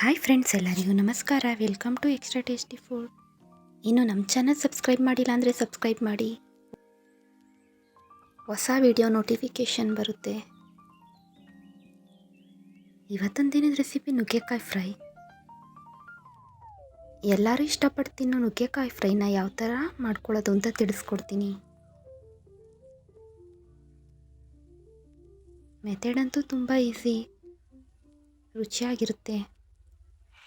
Hi friends, ಎಲ್ಲರಿಗೂ ನಮಸ್ಕಾರ. Welcome to extra tasty food ಇನ್ನು ನಮ್ಮ ಚಾನಲ್ ಸಬ್ಸ್ಕ್ರೈಬ್ ಮಾಡಿಲ್ಲ ಅಂದರೆ ಸಬ್ಸ್ಕ್ರೈಬ್ ಮಾಡಿ. ಹೊಸ ವಿಡಿಯೋ ನೋಟಿಫಿಕೇಷನ್ ಬರುತ್ತೆ. ಇವತ್ತೊಂದು ದಿನದ ರೆಸಿಪಿ ನುಗ್ಗೆಕಾಯಿ ಫ್ರೈ ಎಲ್ಲರೂ ಇಷ್ಟಪಟ್ಟು ತಿನ್ನೋ ನುಗ್ಗೆಕಾಯಿ ಫ್ರೈನ ಯಾವ ಥರ ಮಾಡ್ಕೊಳ್ಳೋದು ಅಂತ ತಿಳಿಸ್ಕೊಡ್ತೀನಿ. ಮೆಥಡ್ ಅಂತೂ ತುಂಬ ಈಸಿ ರುಚಿಯಾಗಿರುತ್ತೆ.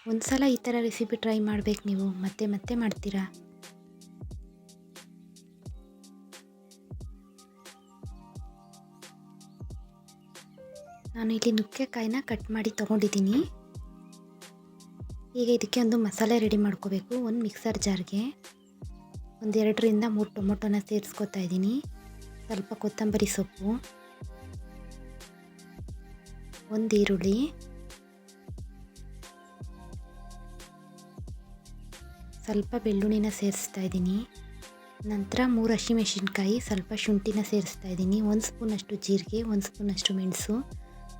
ಒಂದು ಸಲ ಈ ಥರ ರೆಸಿಪಿ ಟ್ರೈ ಮಾಡಬೇಕು ನೀವು. ಮತ್ತೆ ಮತ್ತೆ ಮಾಡ್ತೀರಾ? ನಾನು ಇಲ್ಲಿ ನುಗ್ಗೆಕಾಯಿನ ಕಟ್ ಮಾಡಿ ತೊಗೊಂಡಿದ್ದೀನಿ. ಈಗ ಇದಕ್ಕೆ ಒಂದು ಮಸಾಲೆ ರೆಡಿ ಮಾಡ್ಕೋಬೇಕು. ಒಂದು ಮಿಕ್ಸರ್ ಜಾರ್ಗೆ. ಒಂದು ಎರಡರಿಂದ ಮೂರು ಟೊಮೊಟೊನ ಸೇರಿಸ್ಕೊತಾ ಇದ್ದೀನಿ. ಸ್ವಲ್ಪ ಕೊತ್ತಂಬರಿ ಸೊಪ್ಪು. ಒಂದು ಈರುಳ್ಳಿ. ಸ್ವಲ್ಪ ಬೆಳ್ಳುಳ್ಳಿನ ಸೇರಿಸ್ತಾ ಇದ್ದೀನಿ. ನಂತರ ಮೂರು ಹಸಿಮೆಣ್ಸಿನ್ಕಾಯಿ ಸ್ವಲ್ಪ ಶುಂಠಿನ ಸೇರಿಸ್ತಾ ಇದ್ದೀನಿ. ಒಂದು ಸ್ಪೂನಷ್ಟು ಜೀರಿಗೆ, ಒಂದು ಸ್ಪೂನಷ್ಟು ಮೆಣಸು.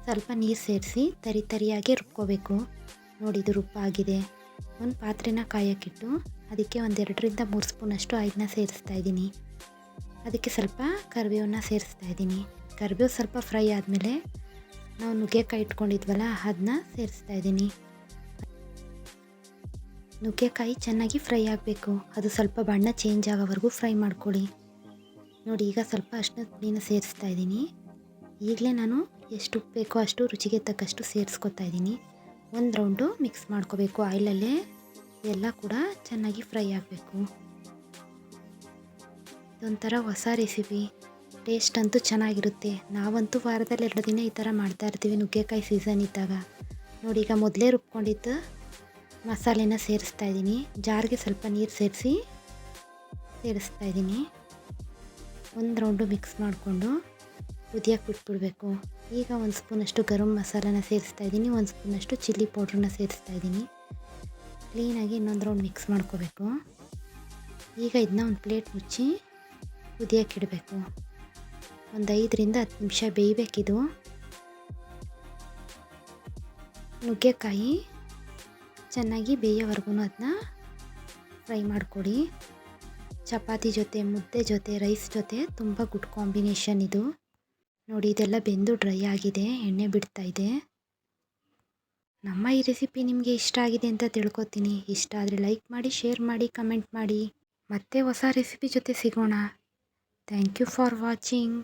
ಸ್ವಲ್ಪ ನೀರು ಸೇರಿಸಿ ತರಿ ತರಿಯಾಗಿ ರುಬ್ಕೋಬೇಕು. ನೋಡಿ, ಇದು ರುಬ್ಬ ಆಗಿದೆ. ಒಂದು ಪಾತ್ರೆನ ಕಾಯೋಕ್ಕಿಟ್ಟು ಅದಕ್ಕೆ ಒಂದೆರಡರಿಂದ ಮೂರು ಸ್ಪೂನಷ್ಟು ಐದನ್ನ ಸೇರಿಸ್ತಾ ಇದ್ದೀನಿ. ಅದಕ್ಕೆ ಸ್ವಲ್ಪ ಕರಿಬೇವನ್ನ ಸೇರಿಸ್ತಾ ಇದ್ದೀನಿ. ಕರಿಬೇವು ಸ್ವಲ್ಪ ಫ್ರೈ ಆದಮೇಲೆ ನಾವು ನುಗ್ಗೆಕಾಯಿ ಇಟ್ಕೊಂಡಿದ್ವಲ್ಲ, ಅದನ್ನ ಸೇರಿಸ್ತಾ ಇದ್ದೀನಿ. ನುಗ್ಗೆಕಾಯಿ ಚೆನ್ನಾಗಿ ಫ್ರೈ ಆಗಬೇಕು. ಅದು ಸ್ವಲ್ಪ ಬಣ್ಣ ಚೇಂಜ್ ಆಗೋವರೆಗೂ ಫ್ರೈ ಮಾಡ್ಕೊಳ್ಳಿ. ನೋಡಿ, ಈಗ ಸ್ವಲ್ಪ ಅಷ್ಟನ್ನ ಪುಡಿನ ಸೇರಿಸ್ತಾ ಇದ್ದೀನಿ. ಈಗಲೇ ನಾನು ಎಷ್ಟು ಉಪ್ಪು ಬೇಕೋ ಅಷ್ಟು ರುಚಿಗೆ ತಕ್ಕಷ್ಟು ಸೇರಿಸ್ಕೊತಾ ಇದ್ದೀನಿ. ಒಂದು ರೌಂಡು ಮಿಕ್ಸ್ ಮಾಡ್ಕೋಬೇಕು. ಆಯಿಲಲ್ಲೇ ಎಲ್ಲ ಕೂಡ ಚೆನ್ನಾಗಿ ಫ್ರೈ ಆಗಬೇಕು. ಇದೊಂಥರ ಹೊಸ ರೆಸಿಪಿ ಟೇಸ್ಟ್ ಅಂತೂ ಚೆನ್ನಾಗಿರುತ್ತೆ. ನಾವಂತೂ ವಾರದಲ್ಲಿ ಎರಡು ದಿನ ಈ ಥರ ಮಾಡ್ತಾ ಇರ್ತೀವಿ ನುಗ್ಗೆಕಾಯಿ ಸೀಸನ್ ಇದ್ದಾಗ. ನೋಡಿ, ಈಗ ಮೊದಲೇ ರುಬ್ಕೊಂಡಿದ್ದು ಮಸಾಲೆನ ಸೇರಿಸ್ತಾ ಇದ್ದೀನಿ. ಜಾರ್ಗೆ ಸ್ವಲ್ಪ ನೀರು ಸೇರಿಸಿ ಸೇರಿಸ್ತಾ ಇದ್ದೀನಿ. ಒಂದು ರೌಂಡು ಮಿಕ್ಸ್ ಮಾಡಿಕೊಂಡು ಕುದಿಯಕ್ಕೆ ಬಿಟ್ಬಿಡಬೇಕು. ಈಗ ಒಂದು ಸ್ಪೂನಷ್ಟು ಗರಂ ಮಸಾಲನ ಸೇರಿಸ್ತಾ ಇದ್ದೀನಿ. ಒಂದು ಸ್ಪೂನಷ್ಟು ಚಿಲ್ಲಿ ಪೌಡ್ರನ್ನ ಸೇರಿಸ್ತಾ ಇದ್ದೀನಿ. ಕ್ಲೀನಾಗಿ ಇನ್ನೊಂದು ರೌಂಡ್ ಮಿಕ್ಸ್ ಮಾಡ್ಕೋಬೇಕು. ಈಗ ಇದನ್ನ ಒಂದು ಪ್ಲೇಟ್ ಮುಚ್ಚಿ ಇಡಬೇಕು. ಒಂದು ಐದರಿಂದ ಹತ್ತು ನಿಮಿಷ ಬೇಯಬೇಕಿದು. ನುಗ್ಗೆಕಾಯಿ ಚೆನ್ನಾಗಿ ಬೇಯೋವರೆಗೂ ಅದನ್ನ ಫ್ರೈ ಮಾಡಿಕೊಡಿ. ಚಪಾತಿ ಜೊತೆ, ಮುದ್ದೆ ಜೊತೆ, ರೈಸ್ ಜೊತೆ ತುಂಬ ಗುಡ್ ಕಾಂಬಿನೇಷನ್ ಇದು. ನೋಡಿ, ಇದೆಲ್ಲ ಬೆಂದು ಡ್ರೈ ಆಗಿದೆ, ಎಣ್ಣೆ ಬಿಡ್ತಾ ಇದೆ. ನಮ್ಮ ಈ ರೆಸಿಪಿ ನಿಮಗೆ ಇಷ್ಟ ಆಗಿದೆ ಅಂತ ತಿಳ್ಕೊತೀನಿ. ಇಷ್ಟ ಆದರೆ ಲೈಕ್ ಮಾಡಿ, ಶೇರ್ ಮಾಡಿ, ಕಮೆಂಟ್ ಮಾಡಿ. ಮತ್ತೆ ಹೊಸ ರೆಸಿಪಿ ಜೊತೆ ಸಿಗೋಣ. Thank you for watching.